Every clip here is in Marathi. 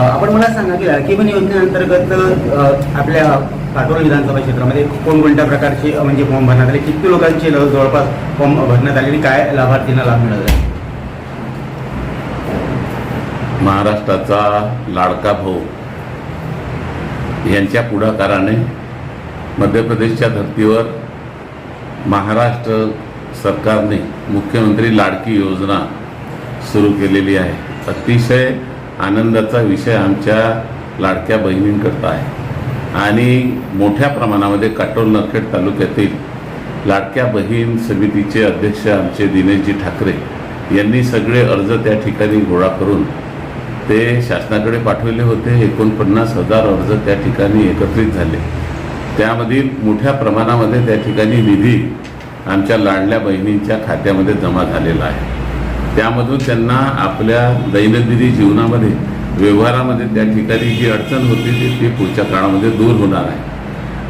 आपण मला सांगा की लाडकी योजनेअंतर्गत आपल्या काटोल विधानसभा क्षेत्रामध्ये कोणकोणत्या प्रकारचे म्हणजे फॉर्म भरण्यात आले किती लोकांचे ल- जवळपास फॉर्म भरण्यात आले आणि काय लाभार्थींना लाभ मिळाला? महाराष्ट्राचा लाडका भाऊ यांच्या पुढाकाराने मध्य प्रदेशच्या धर्तीवर महाराष्ट्र सरकारने मुख्यमंत्री लाडकी योजना सुरू केलेली आहे. अतिशय आनंदाचा विषय आमच्या लाडक्या बहिणींकरता आहे. आणि मोठ्या प्रमाणामध्ये काटोल नरखेड तालुक्यातील लाडक्या बहीण समितीचे अध्यक्ष आमचे दिनेशजी ठाकरे यांनी सगळे अर्ज त्या ठिकाणी गोळा करून ते शासनाकडे पाठवले होते. एकोणपन्नास हजार अर्ज त्या ठिकाणी एकत्रित झाले. त्यामधील मोठ्या प्रमाणामध्ये त्या ठिकाणी निधी आमच्या लाडल्या बहिणींच्या खात्यामध्ये जमा झालेला आहे. त्यामधून त्यांना आपल्या दैनंदिनी जीवनामध्ये व्यवहारामध्ये त्या ठिकाणी जी अडचण होती ती ती पुढच्या काळामध्ये दूर होणार आहे.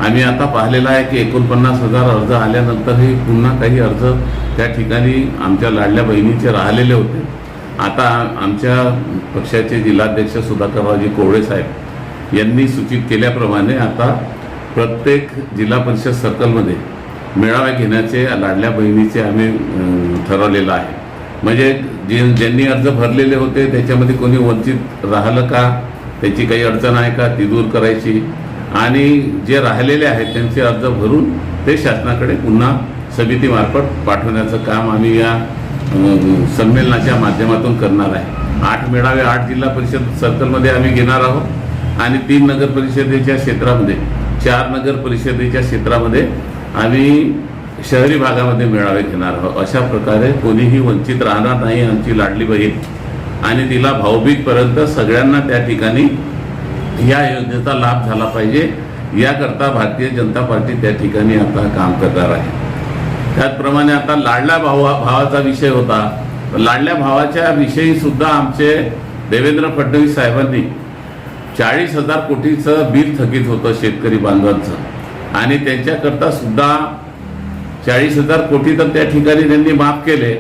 आम्ही आता पाहिलेलं आहे की एकोणपन्नास हजार अर्ज आल्यानंतरही पुन्हा काही अर्ज त्या ठिकाणी आमच्या लाडल्या बहिणीचे राहिलेले होते. आता आमच्या पक्षाचे जिल्हाध्यक्ष सुधाकररावजी कोवळे साहेब यांनी सूचित केल्याप्रमाणे आता प्रत्येक जिल्हा परिषद सर्कलमध्ये मेळावा घेण्याचे लाडल्या बहिणीचे आम्ही ठरवलेलं आहे. म्हणजे जे ज्यांनी अर्ज भरलेले होते त्याच्यामध्ये कोणी वंचित राहिलं का? त्याची काही अडचण आहे का? ती दूर करायची. आणि जे राहिलेले आहेत त्यांचे अर्ज भरून ते शासनाकडे पुन्हा समितीमार्फत पाठवण्याचं काम आम्ही या संमेलनाच्या माध्यमातून करणार आहे. आठ मेळावे आठ जिल्हा परिषद सर्कलमध्ये आम्ही घेणार आहोत. आणि तीन नगर परिषदेच्या क्षेत्रामध्ये चार नगर परिषदेच्या क्षेत्रामध्ये आम्ही शहरी भागामध्ये मेळावे घेणार आहोत. अशा प्रकारे कोणीही वंचित राहणार नाही आमची लाडली बहीण. आणि तिला भाऊबीजपर्यंत सगळ्यांना त्या ठिकाणी या योजनेचा लाभ झाला पाहिजे. याकरता भारतीय जनता पार्टी त्या ठिकाणी आता काम करणार आहे. त्याचप्रमाणे आता लाडल्या भावा भावाचा विषय होता. लाडल्या भावाच्या विषयी सुद्धा आमचे देवेंद्र फडणवीस साहेबांनी चाळीस हजार कोटीचं बिल थकीत होतं शेतकरी बांधवांचं. आणि त्यांच्याकरता सुद्धा चाळीस हजार कोटी तर त्या ठिकाणी त्यांनी माफ केले.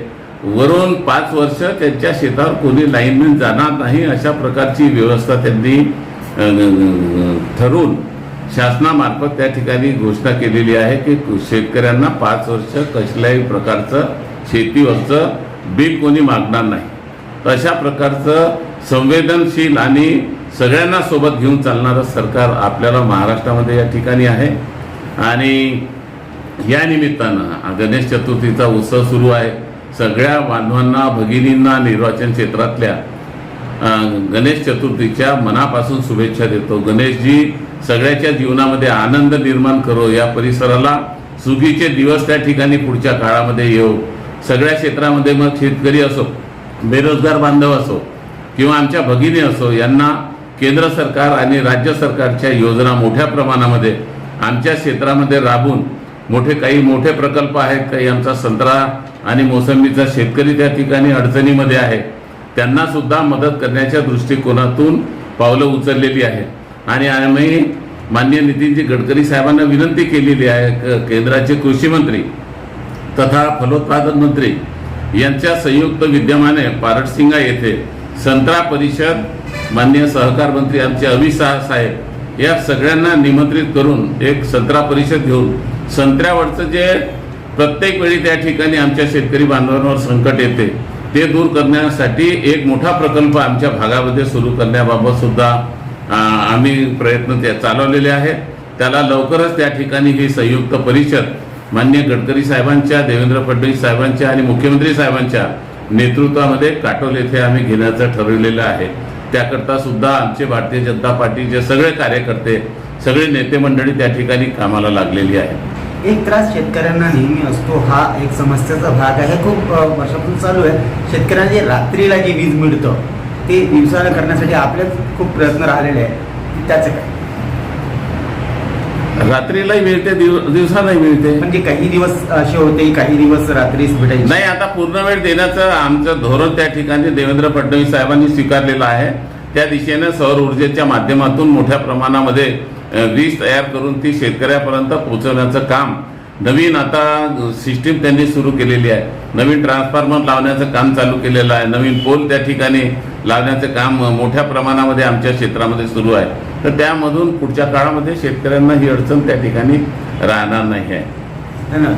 वरून पाच वर्ष त्यांच्या शेतावर कोणी लाईनमॅन जाणार नाही अशा प्रकारची व्यवस्था त्यांनी ठरवून शासनामार्फत त्या ठिकाणी घोषणा केलेली आहे की शेतकऱ्यांना पाच वर्ष कसल्याही प्रकारचं शेतीवरचं बिल कोणी मागणार नाही. अशा प्रकारचं संवेदनशील आणि सगळ्यांना सोबत घेऊन चालणारं सरकार आपल्याला महाराष्ट्रामध्ये या ठिकाणी आहे. आणि या निमित्तानं गणेश चतुर्थीचा उत्सव सुरू आहे. सगळ्या बांधवांना भगिनींना निर्वाचन क्षेत्रातल्या गणेश चतुर्थीच्या मनापासून शुभेच्छा देतो. गणेशजी सगळ्याच्या जीवनामध्ये आनंद निर्माण करो. या परिसराला सुगीचे दिवस त्या ठिकाणी पुढच्या काळामध्ये येऊ सगळ्या क्षेत्रामध्ये मग शेतकरी असो बेरोजगार बांधव असो किंवा आमच्या भगिनी असो यांना केंद्र सरकार आणि राज्य सरकारच्या योजना मोठ्या प्रमाणामध्ये आमच्या क्षेत्रामध्ये राबून मोठे काही मोठे प्रकल्प आहेत काही आमचा संत्रा आणि मोसंबीचा शेतकरी त्या ठिकाणी अडचणीमध्ये आहे. त्यांना सुद्धा मदत करण्याच्या दृष्टिकोनातून पावलं उचललेली आहेत. आणि आम्ही माननीय नितीनजी गडकरी साहेबांना विनंती केलेली आहे केंद्राचे कृषी मंत्री तथा फलोत्पादन मंत्री यांच्या संयुक्त विद्यमाने पारटसिंगा येथे संत्रा परिषद माननीय सहकार मंत्री आमचे अमित साहेब या सगळ्यांना निमंत्रित करून एक संत्रा परिषद घेऊन संत्र्यावरचं जे प्रत्येक वेळी त्या ठिकाणी आमच्या शेतकरी बांधवांवर संकट येते ते दूर करण्यासाठी एक मोठा प्रकल्प आमच्या भागामध्ये सुरू करण्याबाबत सुद्धा आम्ही प्रयत्न त्या चालवलेले आहेत. त्याला लवकरच त्या ठिकाणी ही संयुक्त परिषद मान्य गडकरी साहेबांच्या देवेंद्र फडणवीस साहेबांच्या आणि मुख्यमंत्री साहेबांच्या नेतृत्वामध्ये काटोल येथे आम्ही घेण्याचं ठरवलेलं आहे. त्याकरता सुद्धा आमचे भारतीय जनता पार्टीचे सगळे कार्यकर्ते सगळे नेते मंडळी त्या ठिकाणी कामाला लागलेली आहे एक त्रास शेतकऱ्यांना नेहमी असतो. हा एक समस्येचा भाग आहे. खूप वर्षापासून चालू आहे. शेतकऱ्यांना जे रात्रीला जे वीज मिळतं ते दिवसाला करण्यासाठी आपलेच खूप प्रयत्न राहिलेले आहेत. त्याचं काय? रात्रीलाही मिळते दिव- दिवसालाही मिळते. म्हणजे काही दिवस असे होते काही दिवस रात्रीच भेटायचे. नाही आता पूर्ण वेळ देण्याचं आमचं धोरण त्या ठिकाणी देवेंद्र फडणवीस साहेबांनी स्वीकारलेलं आहे. त्या दिशेनं सौर ऊर्जेच्या माध्यमातून मोठ्या प्रमाणामध्ये वीज तयार करून ती शेतकऱ्यापर्यंत पोहोचवण्याचं काम नवीन आता सिस्टीम त्यांनी सुरू केलेली आहे. नवीन ट्रान्सफॉर्मर लावण्याचं काम चालू केलेलं आहे. नवीन पोल त्या ठिकाणी लावण्याचं काम मोठ्या प्रमाणामध्ये आमच्या क्षेत्रामध्ये सुरू आहे. तर त्यामधून पुढच्या काळामध्ये शेतकऱ्यांना ही अडचण त्या ठिकाणी राहणार नाही आहे. ना